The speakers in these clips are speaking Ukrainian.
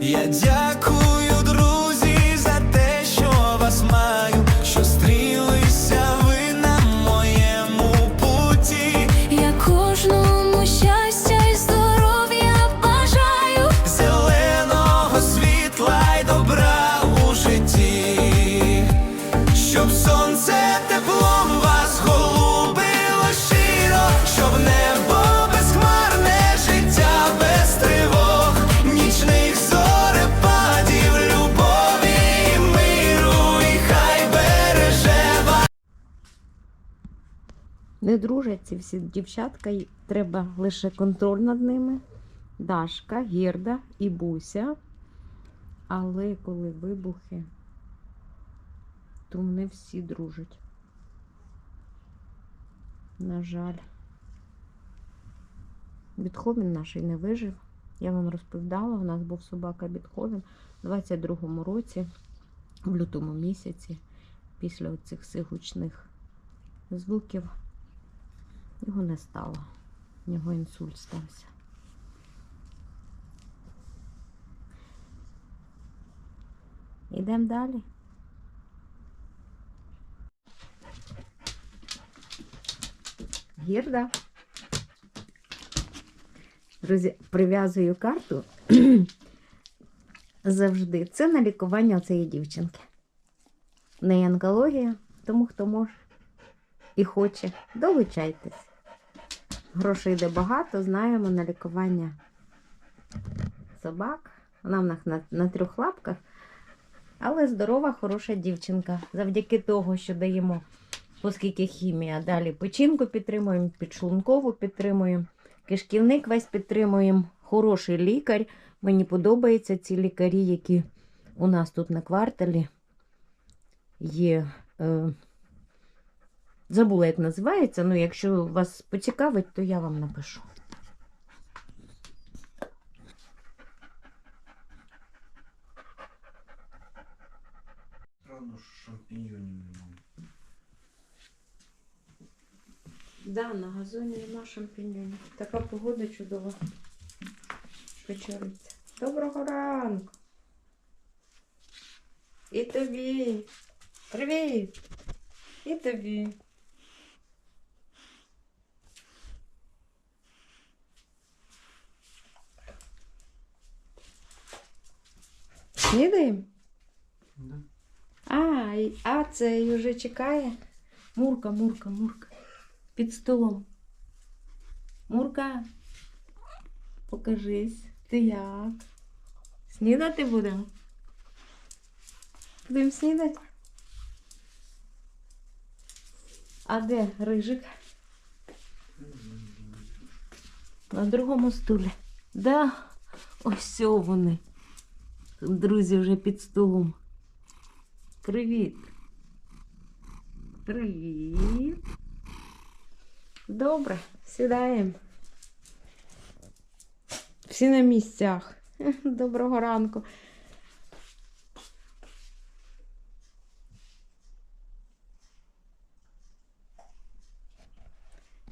Я дякую, Не дружать ці всі дівчатка, треба лише контроль над ними. Дашка, Гірда і Буся. Але коли вибухи, то не всі дружать. На жаль. Бітховен наш і не вижив. Я вам розповідала, у нас був собака Бітховен у 22-му році, в лютому місяці, після оцих всіх гучних звуків. Його не стало. У нього інсульт стався. Ідемо далі. Гірда. Друзі, прив'язую карту завжди. Це на лікування цієї дівчинки. В неї онкологія, тому хто може і хоче, долучайтесь. Грошей йде багато, знаємо на лікування собак. Вона в нас на, на трьох лапках, але здорова, хороша дівчинка. Завдяки того, що даємо, оскільки хімія, далі печінку підтримуємо, підшлункову підтримуємо, кишківник весь підтримуємо. Хороший лікар. Мені подобаються ці лікарі, які у нас тут на кварталі є. Е, Забула, як називається. Ну, якщо вас поцікавить, то я вам напишу. Рано шампіньйонів немає. Да, на газоні нема шампіньонів. Така погода чудова. Вечориться. Доброго ранку. І тобі. Привіт. І тобі. Снідаємо? Да. А, і- а цей уже чекає. Мурка, Мурка, Мурка. Під столом. Мурка. Покажись. Ти як? Снідати будемо? Будемо снідати? А де рижик? На другому стулі. Да, ось вони. Друзі вже під столом. Привіт. Привіт. Добре, сідаємо. Всі на місцях. Доброго ранку.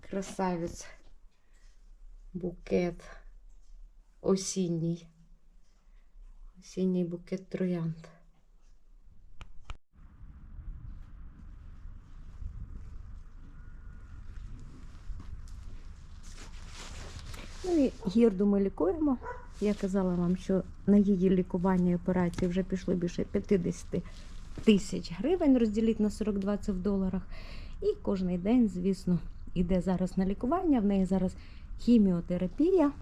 Красавець. Букет осінній. Осінній букет троянд. Ну і гірду ми лікуємо. Я казала вам, що на її лікування і операції вже пішло більше 50 тисяч гривень, розділіть на 42 це в доларах. І кожен день, звісно, іде зараз на лікування. В неї зараз хіміотерапія.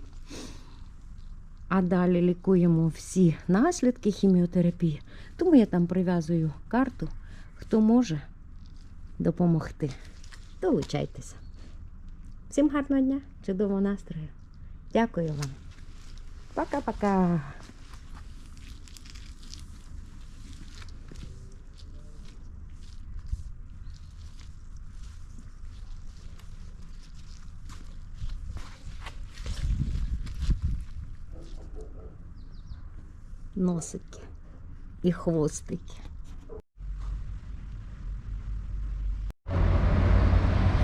А далі лікуємо всі наслідки хіміотерапії. Тому я там прив'язую карту. Хто може допомогти, долучайтеся. Всім гарного дня, чудового настрою. Дякую вам. Пока-пока. Носики і хвостики.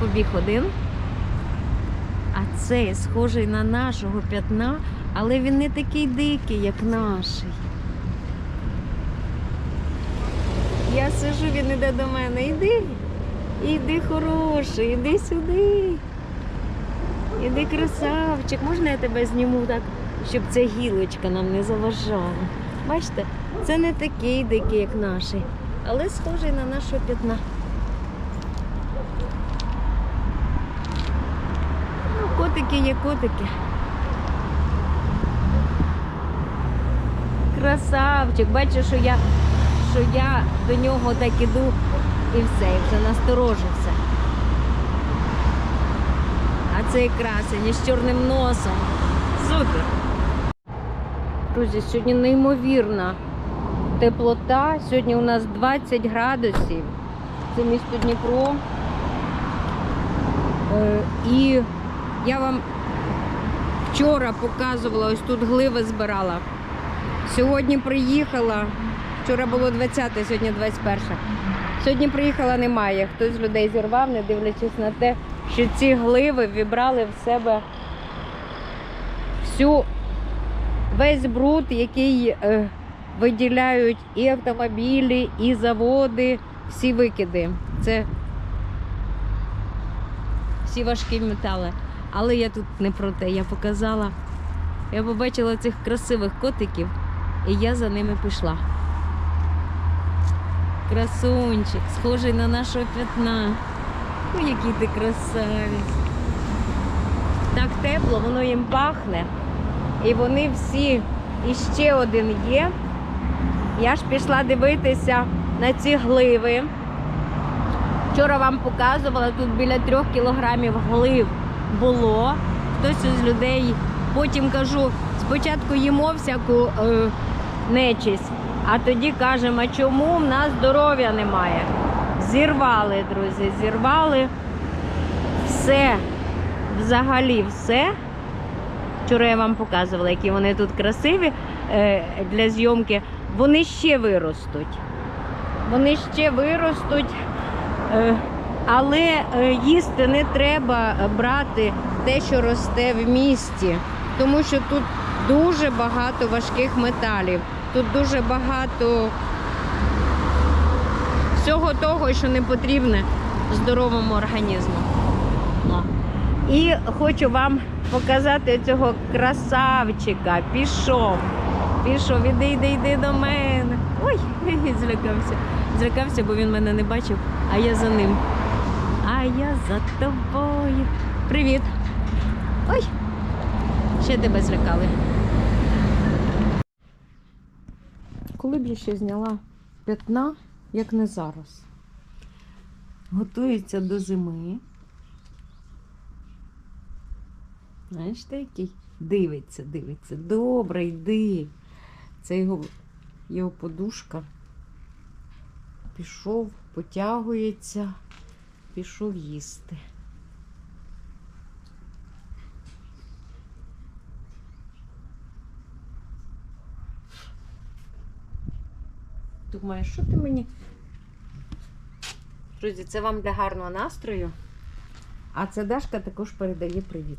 Побіг один. А цей схожий на нашого п'ятна Але він не такий дикий, як наший. Я сижу, він іде до мене. Іди. Іди хороший, іди сюди. Іди, красавчик. Можна я тебе зніму так, щоб ця гілочка нам не заважала? Бачите, це не такий дикий, як наший, але схожий на нашого п'ятна. Ну, котики є котики. Красавчик, бачиш, що я, що я до нього так іду і все, і вже насторожився. А цей красень із чорним носом. Супер. Друзі, сьогодні неймовірна теплота. Сьогодні у нас 20 градусів. Це місто Дніпро. Е, І я вам вчора показувала, ось тут гливи збирала. Сьогодні приїхала. Вчора було 20, сьогодні 21. Сьогодні приїхала немає. Хтось з людей зірвав, не дивлячись на те, що ці гливи вібрали в себе всю весь бруд, який е, виділяють і автомобілі, і заводи, всі викиди. Це всі важкі метали. Але я тут не про те. Я показала, я побачила цих красивих котиків, і я за ними пішла. Красунчик, схожий на нашого п'ятна. Ой, який ти красавець. Так тепло, воно їм пахне. І вони всі, і ще один є. Я ж пішла дивитися на ці гливи. Вчора вам показувала, тут біля трьох кілограмів глив було. Хтось із людей, потім кажу, спочатку їмо всяку е, нечисть, а тоді кажемо, а чому в нас здоров'я немає? Зірвали, друзі, зірвали все, взагалі все. Вчора я вам показувала, які вони тут красиві е, для зйомки. Вони ще виростуть. Вони ще виростуть, е, але е, їсти не треба брати те, що росте в місті, тому що тут дуже багато важких металів, тут дуже багато всього того, що не потрібне здоровому організму. І хочу вам показати цього красавчика. Пішов. Пішов, іди, іди, йди до мене. Ой, злякався. Злякався, бо він мене не бачив, а я за ним. А я за тобою. Привіт. Ой, ще тебе злякали. Коли б я ще зняла п'ятна, як не зараз. Готується до зими. Знаєш, ти який? Дивиться, дивиться. Добре, йди. Це його, його подушка. Пішов, потягується, пішов їсти. Думаю, що ти мені? Друзі, це вам для гарного настрою. А ця Дашка також передає привіт.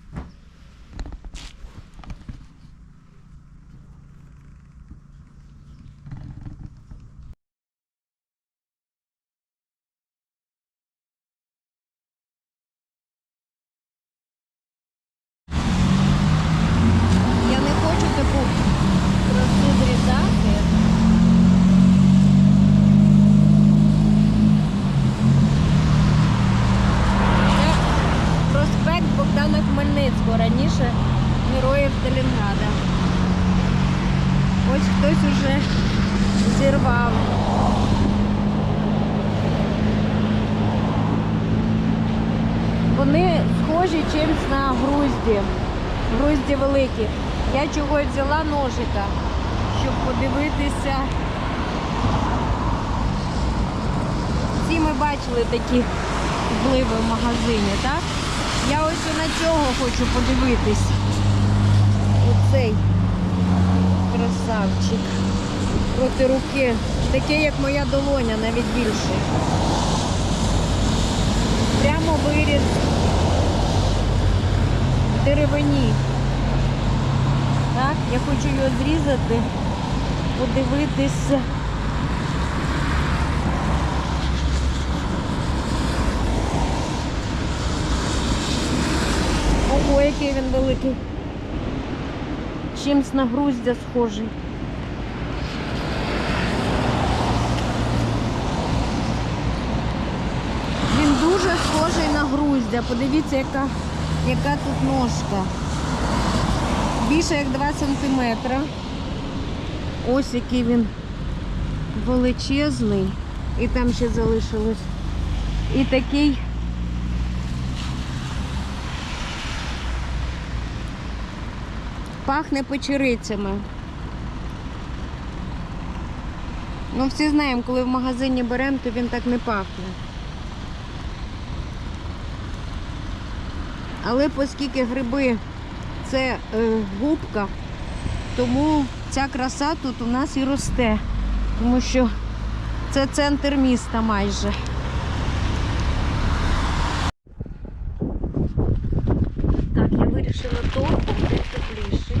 Схожі чимось на грузді. Грузді великі. Я чогось взяла ножика, щоб подивитися. Всі ми бачили такі гливи в магазині, так? Я ось на цього хочу подивитись. Оцей красавчик. Проти руки. Таке, як моя долоня, навіть більше. Прямо виріз деревині. Так, я хочу його зрізати, подивитися. Ого, який він великий. Чимсь на груздя схожий. Він дуже схожий на груздя. Подивіться, яка, яка тут ножка. Більше як 2 см. Ось який він величезний. І там ще залишилось. І такий пахне печерицями. Ну, всі знаємо, коли в магазині беремо, то він так не пахне. Але оскільки гриби це е, губка, тому ця краса тут у нас і росте. Тому що це центр міста майже. Так, я вирішила торбу, де тепліше.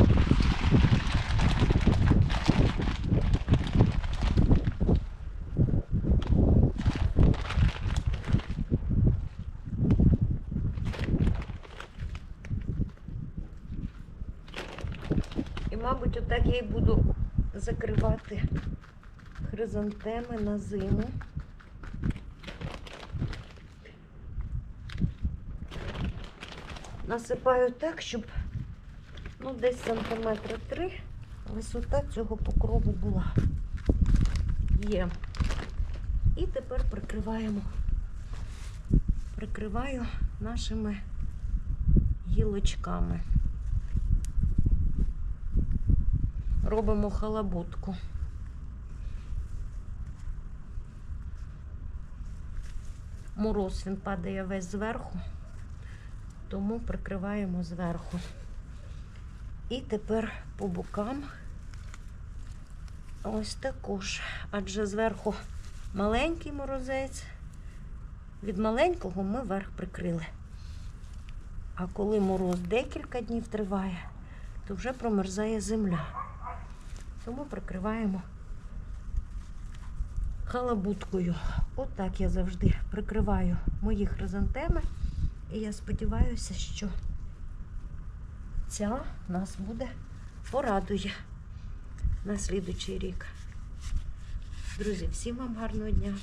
І, і буду закривати хризантеми на зиму. Насипаю так, щоб ну, десь сантиметра три висота цього покрову була. Є. І тепер прикриваємо. Прикриваю нашими гілочками. Робимо халабутку. Мороз він падає весь зверху, тому прикриваємо зверху. І тепер по бокам ось також. Адже зверху маленький морозець. Від маленького ми верх прикрили. А коли мороз декілька днів триває, то вже промерзає земля. Тому прикриваємо халабуткою. Отак я завжди прикриваю мої хризантеми. І я сподіваюся, що ця нас буде порадує на слідучий рік. Друзі, всім вам гарного дня,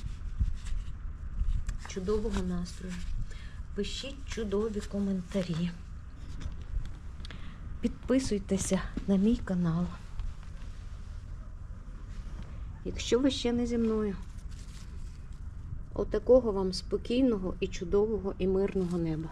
чудового настрою. Пишіть чудові коментарі. Підписуйтеся на мій канал. Якщо ви ще не зі мною, отакого вам спокійного і чудового і мирного неба.